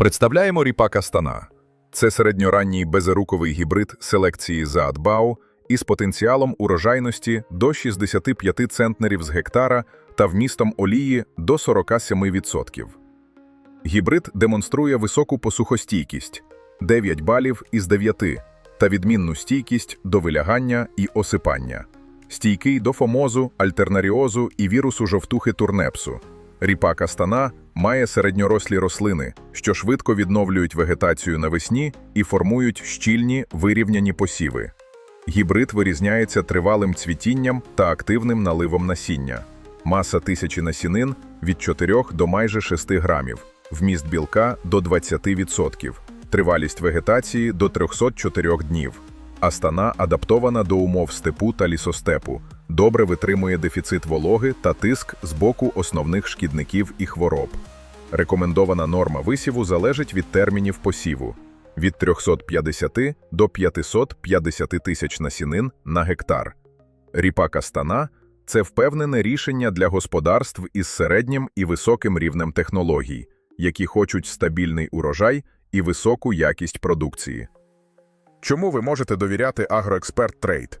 Представляємо ріпака стана. Це середньоранній безеруковий гібрид селекції Заатбау із потенціалом урожайності до 65 центнерів з гектара та вмістом олії до 47%. Гібрид демонструє високу посухостійкість 9 балів із 9 та відмінну стійкість до вилягання і осипання, стійкий до фомозу, альтернаріозу і вірусу жовтухи турнепсу. Ріпака стана має середньорослі рослини, що швидко відновлюють вегетацію навесні і формують щільні вирівняні посіви. Гібрид вирізняється тривалим цвітінням та активним наливом насіння. Маса тисячі насінин від 4 до майже 6 грамів, вміст білка до 20%, тривалість вегетації до 304 днів. Астана адаптована до умов степу та лісостепу, добре витримує дефіцит вологи та тиск з боку основних шкідників і хвороб. Рекомендована норма висіву залежить від термінів посіву від 350 до 550 тисяч насінин на гектар. Ріпака стана – це впевнене рішення для господарств із середнім і високим рівнем технологій, які хочуть стабільний урожай і високу якість продукції. Чому ви можете довіряти Агроексперт Трейд?